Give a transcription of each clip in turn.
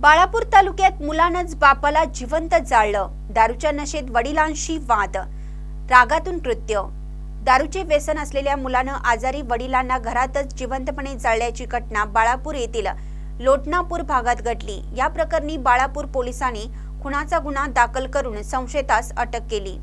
बाळापूर तालुक्यात मुलानंच बापाला जिवंत जाळलं. दारूच्या नशेत वडिलांशी वाद रागातून कृत्य दारूचे व्यसन असलेल्या मुलानं आजारी वडिलांना घरातच जिवंतपणे जाळल्याची घटना बाळापूर येथील लोटनापूर भागात घडली. या प्रकरणी बाळापूर पोलिसांनी खुनाचा गुन्हा दाखल करून संशयितास अटक केली.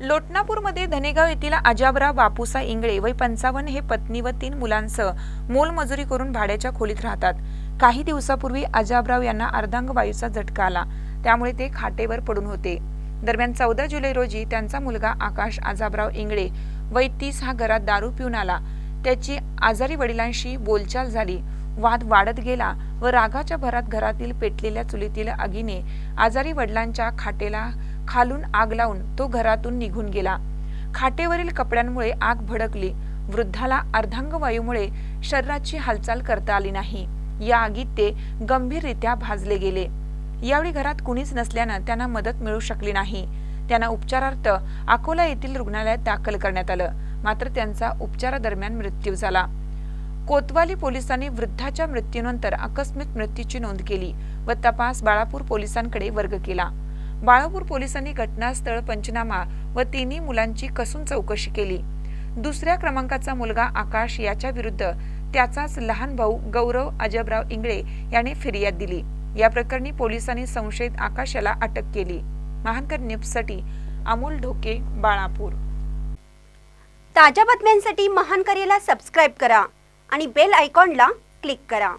लोटनापूरमध्ये धनेगाव येथील आजाबरा बापूसा इंगळे वय पंचावन्न हे पत्नी व तीन मुलांसह मोलमजुरी करून भाड्याच्या खोलीत राहतात. काही दिवसापूर्वी अजाबराव यांना अर्धांगवायूचा झटका आला. त्यामुळे ते खाटेवर पडून होते. दरम्यान चौदा जुलै रोजी त्यांचा मुलगा आकाश आजाबराव इंगळे वय तीस हा घरात दारू पिऊन आला. त्याची आजारी वडिलांशी बोलचाल झाली. वाद वाढत गेला व रागाच्या भरात घरातील पेटलेल्या चुलीतील आगीने आजारी वडिलांच्या खाटेला खालून आग लावून तो घरातून निघून गेला. खाटेवरील कपड्यांमुळे आग भडकली. वृद्धाला अर्धांगवायूमुळे शरीराची हालचाल करता आली नाही. या आगीत ते गंभीररित्या भाजले गेले. यावेळी घरात कुणीच नसल्यानं त्यांना मदत मिळू शकली नाही. त्यांना उपचारार्थ अकोला येथील रुग्णालयात दाखल करण्यात आलं. मात्र त्यांचा उपचारादरम्यान मृत्यू झाला. कोतवाली पोलिसांनी वृद्धाच्या मृत्यूनंतर आकस्मिक मृत्यूची नोंद केली व तपास बाळापूर पोलिसांकडे वर्ग केला. बाळापूर पोलिसांनी घटनास्थळ पंचनामा व तिन्ही मुलांची कसून चौकशी केली. दुसऱ्या क्रमांकाचा मुलगा आकाश याच्या विरुद्ध त्याचाच लहान भाऊ गौरव अजबराव इंगळे याने फिर्याद दिली. या प्रकरणी पोलिसांनी संशयित आकाशाला अटक केली. महानकर न्यूजसाठी अमोल ढोके बाळापूर. ताज्या बातम्यांसाठी महानकरेला सबस्क्राईब करा आणि बेल आयकॉनला क्लिक करा.